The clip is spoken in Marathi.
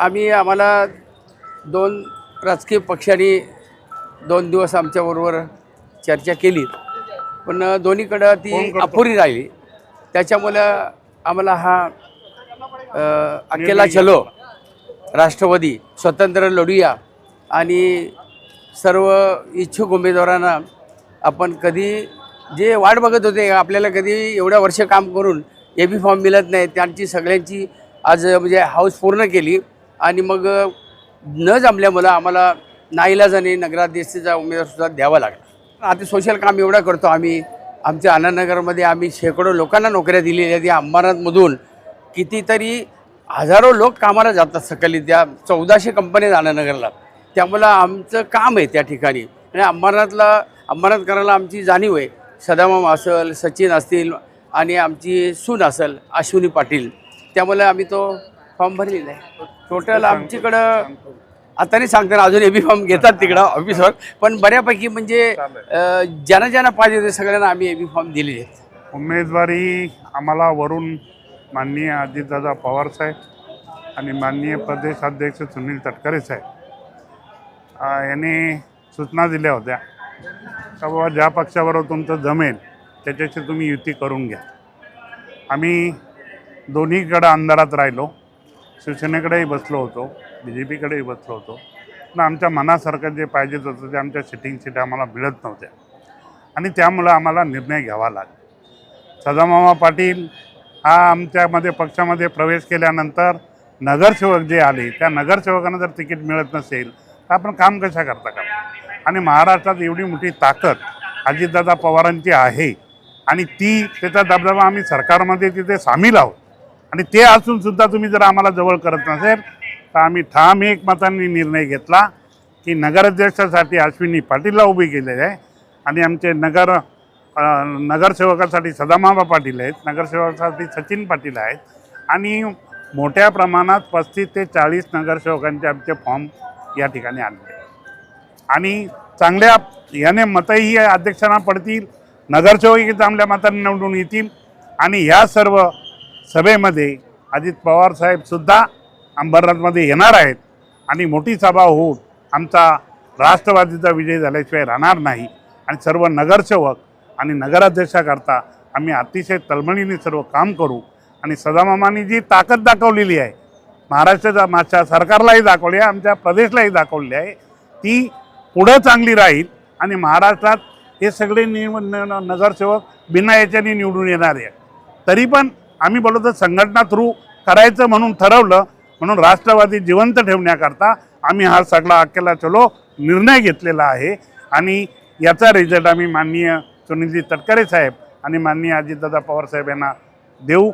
आम्ही आम्हाला दोन राजकीय पक्षांनी दोन दिवस आमच्याबरोबर चर्चा केली. पण दोन्हीकडं ती अपुरी राहिली. त्याच्यामुळं आम्हाला हा अकेला चलो राष्ट्रवादी स्वतंत्र लढूया. आणि सर्व इच्छुक उमेदवारांना आपण कधी जे वाट बघत होते आपल्याला कधी एवढ्या वर्ष काम करून ए बी फॉर्म मिळत नाही त्यांची सगळ्यांची आज म्हणजे हाऊस पूर्ण केली. आणि मग न जमल्यामुळं आम्हाला नाईलाजाने नगराध्यक्षचा उमेदवारसुद्धा द्यावा लागला. आता सोशल काम एवढं करतो आम्ही. आमच्या आनंदनगरमध्ये आम्ही शेकडो लोकांना नोकऱ्या दिलेल्या आहेत. या अंबरनाथमधून कितीतरी हजारो लोक कामाला जातात सकाळी त्या चौदाशे कंपन्या आनंदनगरला. त्यामुळं आमचं काम आहे त्या ठिकाणी. आणि अंबरनाथला अंबरनाथ करायला आमची जाणीव आहे. सदामाम असेल सचिन असतील आणि आमची सून असेल अश्विनी पाटील. त्यामुळे आम्ही तो फॉर्म भरलेला आहे. टोटल आमच्याकडं आता नाही सांगता येणार, अजून एबी फॉर्म घेतात तिकडं ऑफिसवर पण बऱ्यापैकी म्हणजे ज्यांना ज्यांना पाहिजे ते सगळ्यांना आम्ही एबी फॉर्म दिलेले आहेत. उमेदवारी आम्हाला वरून माननीय अजितदादा पवार साहेब आणि माननीय प्रदेश अध्यक्ष सुनील तटकरे साहेब यांनी सूचना दिल्या होत्या. का बाबा ज्या पक्षाबरोबर तुमचं जमेल त्याच्याशी तुम्ही युती करून घ्या. आम्ही दोन्हीकडं अंधारात राहिलो. शिवसेनेकडेही बसलो होतो बी जे पीकडेही बसलो होतो. पण आमच्या मनासारखं जे पाहिजे होतं ते आमच्या सिटिंग सीट आम्हाला मिळत नव्हत्या. आणि त्यामुळं आम्हाला निर्णय घ्यावा लागला. सदामामा पाटील हा आमच्यामध्ये पक्षामध्ये प्रवेश केल्यानंतर नगरसेवक जे आले त्या नगरसेवकांना जर तिकीट मिळत नसेल तर आपण काम कशा करता का? आणि महाराष्ट्रात एवढी मोठी ताकद अजितदादा पवारांची आहे आणि ती त्याचा दबदबा आम्ही सरकारमध्ये तिथे सामील आहोत. आणि ते असून सुद्धा तुम्ही जर आम्हाला जवळ करत नसेल तर आम्ही ठाम एक मतांनी निर्णय घेतला की नगराध्यक्षासाठी अश्विनी पाटीलला उभी केलेली आहे. आणि आमचे नगर नगरसेवकासाठी सदामाबा पाटील आहेत नगरसेवकासाठी सचिन पाटील आहेत. आणि मोठ्या प्रमाणात पस्तीस ते चाळीस नगरसेवकांचे आमचे फॉर्म या ठिकाणी आणले. आणि चांगल्या याने मतही अध्यक्षांना पडतील नगरसेवकही चांगल्या मतांनी निवडून येतील. आणि ह्या सर्व सभेमध्ये अजित पवार साहेबसुद्धा अंबरनाथमध्ये येणार आहेत. आणि मोठी सभा होऊन आमचा राष्ट्रवादीचा विजय झाल्याशिवाय राहणार नाही. आणि सर्व नगरसेवक आणि नगराध्यक्षाकरता आम्ही अतिशय तळमळीने सर्व काम करू. आणि सदामामांनी जी ताकद दाखवलेली आहे महाराष्ट्राच्या मागच्या सरकारलाही दाखवली आहे आमच्या प्रदेशलाही दाखवली आहे ती पुढं चांगली राहील आणि महाराष्ट्रात हे सगळे निव नगरसेवक बिना याच्याने निवडून येणार आहे तरी पण आम्ही बोलत तर संघटना थ्रू करायचं म्हणून ठरवलं म्हणून राष्ट्रवादी जिवंत ठेवण्याकरता आम्ही हा सगळा अकेला चलो निर्णय घेतलेला आहे. आणि याचा रिझल्ट आम्ही माननीय सुनीलजी तटकरे साहेब आणि माननीय अजितदादा पवार साहेब यांना देऊ.